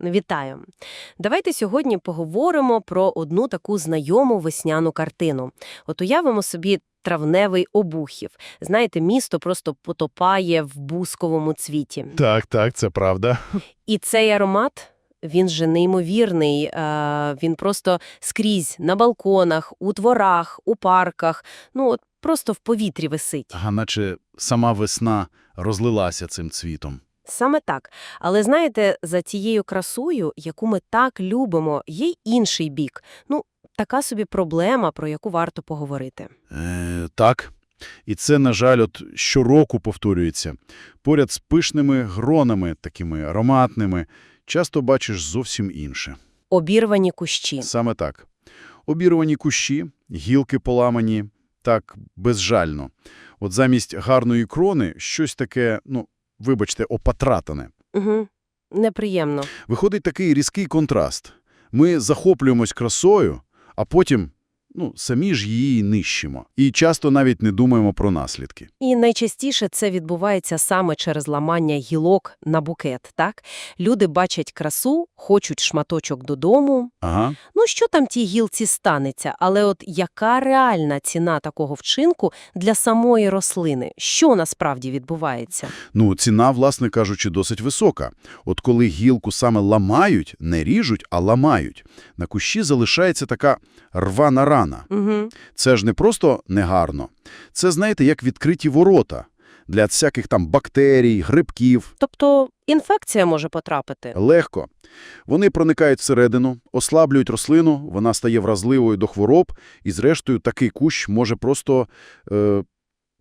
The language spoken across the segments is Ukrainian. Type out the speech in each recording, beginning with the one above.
Вітаю! Давайте сьогодні поговоримо про одну таку знайому весняну картину. От уявимо собі травневий обухів. Знаєте, місто просто потопає в бусковому цвіті. Так, так, це правда. І цей аромат, він же неймовірний. е, Він просто скрізь на балконах, у дворах, у парках, ну от просто в повітрі висить. Ага, наче сама весна розлилася цим цвітом. Саме так. Але знаєте, за цією красою, яку ми так любимо, є й інший бік. Ну, така собі проблема, про яку варто поговорити. Е, так. І це, на жаль, от щороку повторюється. Поряд з пишними гронами, такими ароматними, часто бачиш зовсім інше. Обірвані кущі. Саме так. Обірвані кущі, гілки поламані, так безжально. От замість гарної крони щось таке, ну, вибачте, опатратане. Угу. Неприємно. Виходить такий різкий контраст. Ми захоплюємось красою, а потім, ну, самі ж її нищимо. І часто навіть не думаємо про наслідки. І найчастіше це відбувається саме через ламання гілок на букет, так? Люди бачать красу, хочуть шматочок додому. Ага. Ну, що там тій гілці станеться? Але от яка реальна ціна такого вчинку для самої рослини? Що насправді відбувається? Ну, ціна, власне кажучи, досить висока. От коли гілку саме ламають, не ріжуть, а ламають, на кущі залишається така рвана рана. Угу. Це ж не просто негарно. Це, знаєте, як відкриті ворота для всяких там бактерій, грибків. Тобто інфекція може потрапити. Легко. Вони проникають всередину, ослаблюють рослину, вона стає вразливою до хвороб, і зрештою такий кущ може просто е,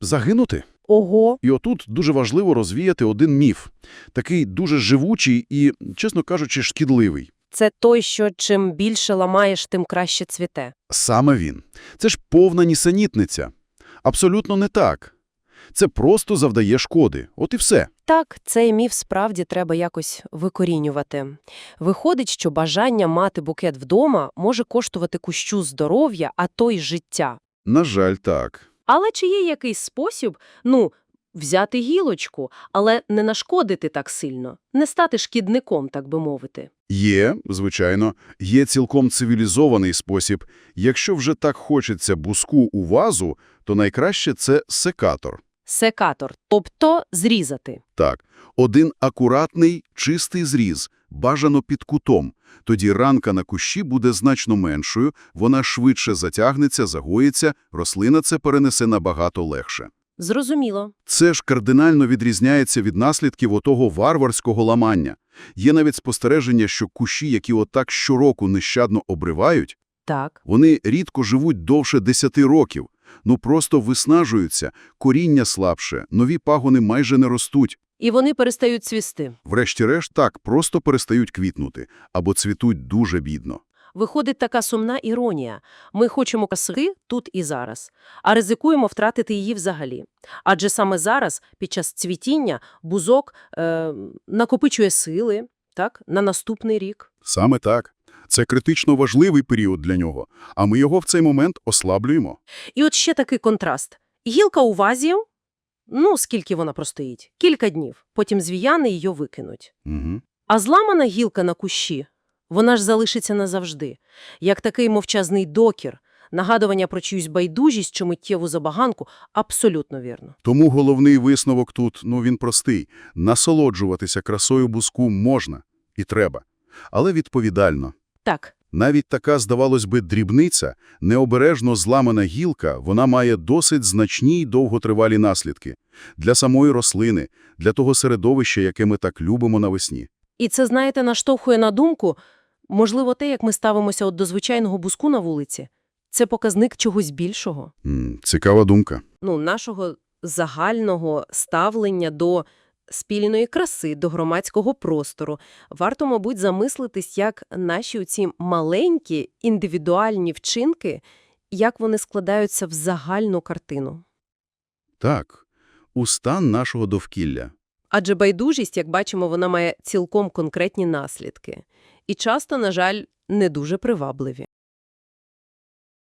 загинути. Ого. І отут дуже важливо розвіяти один міф. Такий дуже живучий і, чесно кажучи, шкідливий. Це той, що чим більше ламаєш, тим краще цвіте. Саме він. Це ж повна нісенітниця. Абсолютно не так. Це просто завдає шкоди. От і все. Так, цей міф справді треба якось викорінювати. Виходить, що бажання мати букет вдома може коштувати кущу здоров'я, а то й життя. На жаль, так. Але чи є якийсь спосіб, ну, взяти гілочку, але не нашкодити так сильно, не стати шкідником, так би мовити? Є, звичайно, є цілком цивілізований спосіб. Якщо вже так хочеться буску у вазу, то найкраще це секатор. Секатор, тобто зрізати. Так, один акуратний, чистий зріз, бажано під кутом. Тоді ранка на кущі буде значно меншою, вона швидше затягнеться, загоїться, рослина це перенесе набагато легше. Зрозуміло. Це ж кардинально відрізняється від наслідків отого варварського ламання. Є навіть спостереження, що кущі, які отак щороку нещадно обривають, Так. вони рідко живуть довше 10 років. Ну просто виснажуються, коріння слабше, нові пагони майже не ростуть. І вони перестають цвісти. Врешті-решт так, просто перестають квітнути, або цвітуть дуже бідно. Виходить така сумна іронія. Ми хочемо краси тут і зараз, а ризикуємо втратити її взагалі. Адже саме зараз, під час цвітіння, бузок е, накопичує сили так, на наступний рік. Саме так. Це критично важливий період для нього, а ми його в цей момент ослаблюємо. І от ще такий контраст. Гілка у вазі, ну, скільки вона простоїть? Кілька днів. Потім звіяни її викинуть. Угу. А зламана гілка на кущі, вона ж залишиться назавжди. Як такий мовчазний докір, нагадування про чиюсь байдужість чи миттєву забаганку – абсолютно вірно. Тому головний висновок тут, ну він простий. Насолоджуватися красою буску можна і треба, але відповідально. Так, Навіть така, здавалось би, дрібниця, необережно зламана гілка, вона має досить значні й довготривалі наслідки. Для самої рослини, для того середовища, яке ми так любимо навесні. і це, знаєте, наштовхує на думку, можливо, те, як ми ставимося от до звичайного буску на вулиці, це показник чогось більшого. М, цікава думка. ну, нашого загального ставлення до спільної краси, до громадського простору. Варто, мабуть, замислитись, як наші оці маленькі індивідуальні вчинки, як вони складаються в загальну картину. Так, у стан нашого довкілля. Адже байдужість, як бачимо, вона має цілком конкретні наслідки. І часто, на жаль, не дуже привабливі.